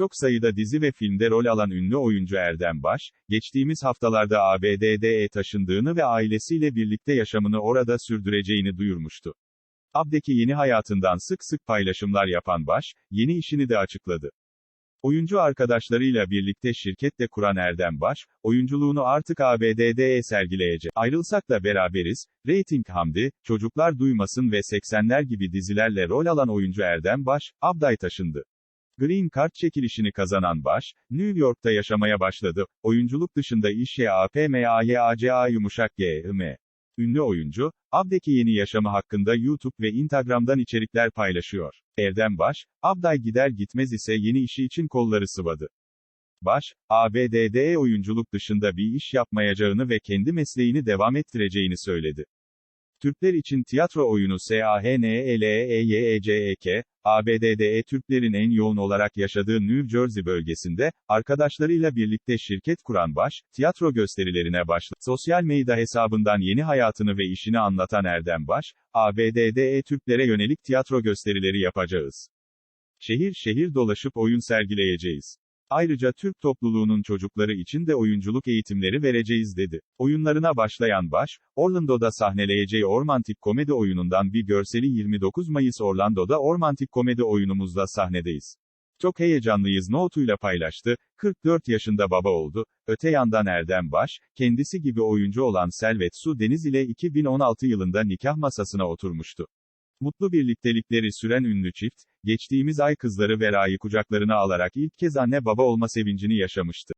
Çok sayıda dizi ve filmde rol alan ünlü oyuncu Erdem Baş, geçtiğimiz haftalarda ABD'ye taşındığını ve ailesiyle birlikte yaşamını orada sürdüreceğini duyurmuştu. Ab'deki yeni hayatından sık sık paylaşımlar yapan Baş, yeni işini de açıkladı. Oyuncu arkadaşlarıyla birlikte şirket de kuran Erdem Baş, oyunculuğunu artık ABD'ye sergileyecek. Ayrılsak da beraberiz, Rating Hamdi, Çocuklar Duymasın ve 80'ler gibi dizilerle rol alan oyuncu Erdem Baş, Abday taşındı. Green Card çekilişini kazanan Baş, New York'ta yaşamaya başladı. Oyunculuk dışında iş YAPMAYACA yumuşak GM. Ünlü oyuncu, Ab'deki yeni yaşamı hakkında YouTube ve Instagram'dan içerikler paylaşıyor. Erdem Baş, Abday gider gitmez ise yeni işi için kolları sıvadı. Baş, ABD'de oyunculuk dışında bir iş yapmayacağını ve kendi mesleğini devam ettireceğini söyledi. Türkler için tiyatro oyunu SAHNELEYECEK, ABD'de Türklerin en yoğun olarak yaşadığı New Jersey bölgesinde, arkadaşlarıyla birlikte şirket kuran Baş, tiyatro gösterilerine başladı. Sosyal medya hesabından yeni hayatını ve işini anlatan Erdem Baş, ABD'de Türklere yönelik tiyatro gösterileri yapacağız. Şehir şehir dolaşıp oyun sergileyeceğiz. Ayrıca Türk topluluğunun çocukları için de oyunculuk eğitimleri vereceğiz dedi. Oyunlarına başlayan Baş, Orlando'da sahneleyeceği ormantik komedi oyunundan bir görseli 29 Mayıs Orlando'da ormantik komedi oyunumuzda sahnedeyiz. Çok heyecanlıyız notuyla paylaştı, 44 yaşında baba oldu, öte yandan Erdem Baş, kendisi gibi oyuncu olan Selvet Su Deniz ile 2016 yılında nikah masasına oturmuştu. Mutlu birliktelikleri süren ünlü çift, geçtiğimiz ay kızları Vera'yı kucaklarına alarak ilk kez anne baba olma sevincini yaşamıştı.